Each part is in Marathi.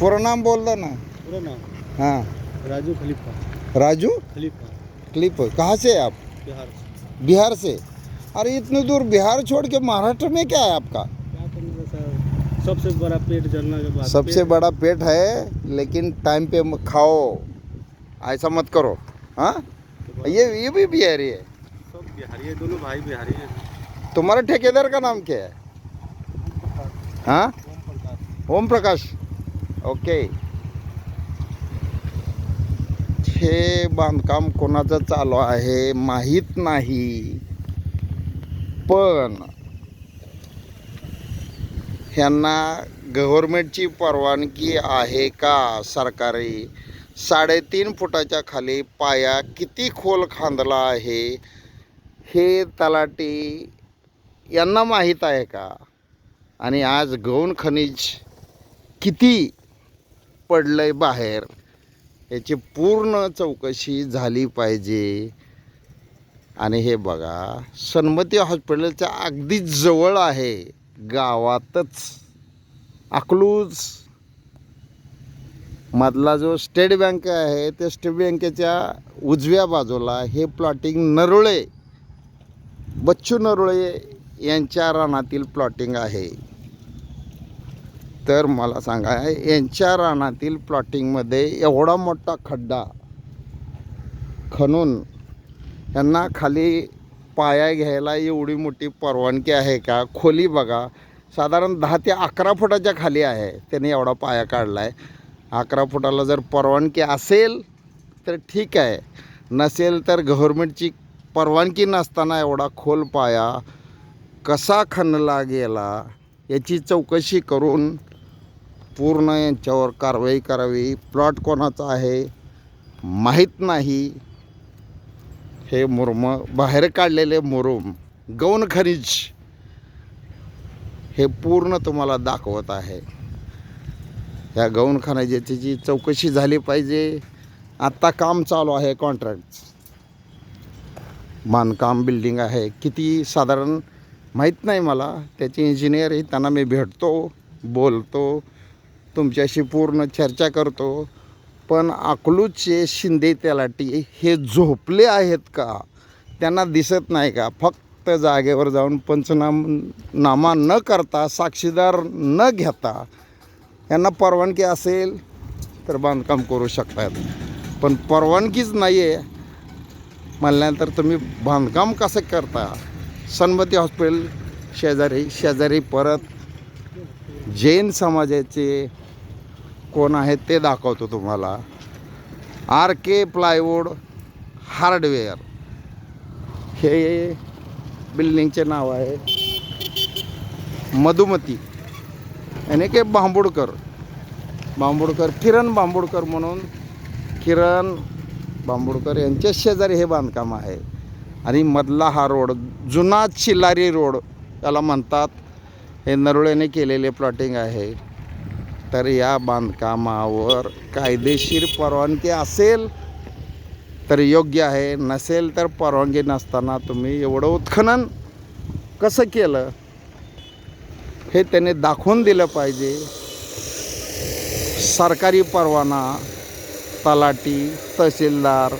पूरा नाम बोल दो ना। पूरा नाम? हाँ। राजू खलीफा। राजू? खलीफा। क्लिप कहाँ से है आप? बिहार से। बिहार से? अरे इतनी दूर बिहार छोड़ के महाराष्ट्र में क्या है आपका? क्या करना सर? सबसे बड़ा पेट जलना के बाद। सबसे पेट- बड़ा पेट है लेकिन टाइम पे खाओ। ऐसा मत करो। हाँ? ये ये भी बिहारी है। सब बिहारी है दोनों भाई बिहारी हैं। तुम्हारा ठेकेदार का नाम क्या है? हाँ? ओम प्रकाश। ओम प्रकाश। ओके. हे बांधकाम कोणाचं चालू आहे माहीत नाही. पण ह्यांना गव्हर्मेंटची परवानगी आहे का सरकारी? साडेतीन फुटाच्या खाली पाया किती खोल खांदला आहे? हे तलाटी यांना माहीत आहे का? आणि आज गौण खनिज किती पडलंय बाहेर. याची पूर्ण चौकशी झाली पाहिजे. आणि हे बघा सन्मती हॉस्पिटलच्या अगदी जवळ आहे. गावातच. अकलूज. मधला जो स्टेट बँक आहे त्या स्टेट बँकेच्या उजव्या बाजूला हे प्लॉटिंग नरोळे बच्चू नरोळे यांच्या रानातील प्लॉटिंग आहे. तर मला सांगा यांच्या रानातील प्लॉटिंगमध्ये एवढा मोठा खड्डा खणून यांना खाली पाया घ्यायला एवढी मोठी परवानगी आहे का? खोली बघा. साधारण दहा ते अकरा फुटाच्या खाली आहे. त्याने एवढा पाया काढला आहे अकरा फुटाला जर परवानगी असेल तर ठीक आहे. नसेल तर गव्हर्मेंटची परवानगी नसताना एवढा खोल पाया कसा खणला गेला याची चौकशी करून पूर्ण यांच्यावर कारवाई करावी. प्लॉट कोणाचा आहे? माहीत नाही. हे मुरम बाहेर काढलेले मुरुम गौण खनिज हे पूर्ण तुम्हाला दाखवत आहे. ह्या गौण खनिजाची जी चौकशी झाली पाहिजे आत्ता काम चालू आहे कॉन्ट्रॅक्ट बांधकाम बिल्डिंग आहे. किती साधारण माहीत नाही मला. त्याचे इंजिनियर आहे त्यांना मी भेटतो बोलतो. तुमच्याशी पूर्ण चर्चा करतो पण अकलूजचे शिंदे त्यालाटी हे झोपले आहेत का? त्यांना दिसत नाही का? फक्त जागेवर जाऊन पंचनाम नामा न करता साक्षीदार न घेता यांना परवानगी असेल तर बांधकाम करू शकतात. पण परवानगीच नाही आहे म्हणल्यानंतर तुम्ही बांधकाम कसं करता? सन्मती हॉस्पिटल शेजारी शेजारी परत जैन समाजाचे कोण आहेत ते दाखवतो तुम्हाला. R K plywood hardware. हे बिल्डिंगचे नाव आहे. मधुमती. आणि के बांबुडकर. बांबुडकर किरण बांबुडकर म्हणून किरण बांबुडकर यांच्या शेजारी हे बांधकाम आहे. आणि मधला हा रोड जुना चिल्लारी रोड याला म्हणतात. हे नरुळेने केलेले प्लॉटिंग आहे. तर या बांधकामावर कायदेशीर परवानगी असेल तर योग्य आहे नसेल तर परवानगी नसताना तुम्ही एवढं उत्खनन कसं केलं हे त्याने दाखवून दिलं पाहिजे. सरकारी परवाना तलाटी तहसीलदार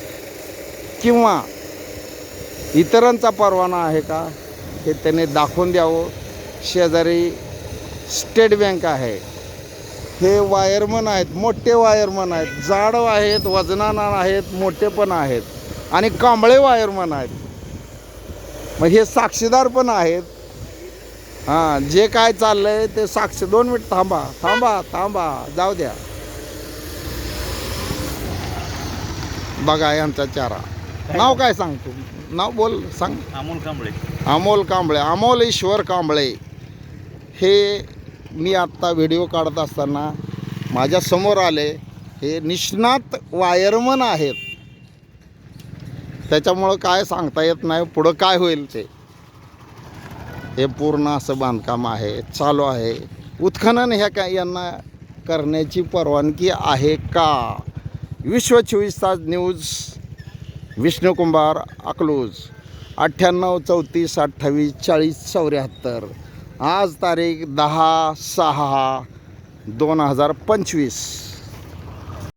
किंवा इतरांचा परवाना आहे का हे त्याने दाखवून द्यावं. शेजारी स्टेट बँक आहे. हे वायरमन आहेत मोठे वायरमन आहेत जाड आहेत वजनाना आहेत मोठे पण आहेत आणि कांबळे वायरमन आहेत. मग हे साक्षीदार पण आहेत. हां जे काय चाललंय ते साक्ष दोन मिनिट थांबा थांबा थांबा जाऊ द्या. बघा यांचा चारा. नाव काय सांगतो नाव बोल सांग. अमोल कांबळे. अमोल कांबळे अमोल ईश्वर कांबळे. हे मी आत्ता व्हिडिओ काढत असताना माझ्यासमोर आले हे निष्णात वायरमन आहेत. त्याच्यामुळं काय सांगता येत नाही पुढं काय होईल ते. हे पूर्ण असं बांधकाम आहे चालू आहे. उत्खनन ह्या काय यांना करण्याची परवानगी आहे का? विश्व चोवीस तास न्यूज विष्णू कुंभार अकलूज. अठ्ठ्याण्णव चौतीस अठ्ठावीस चाळीस चौऱ्याहत्तर. आज तारीख दहा सहा दोन हजार पंचवीस.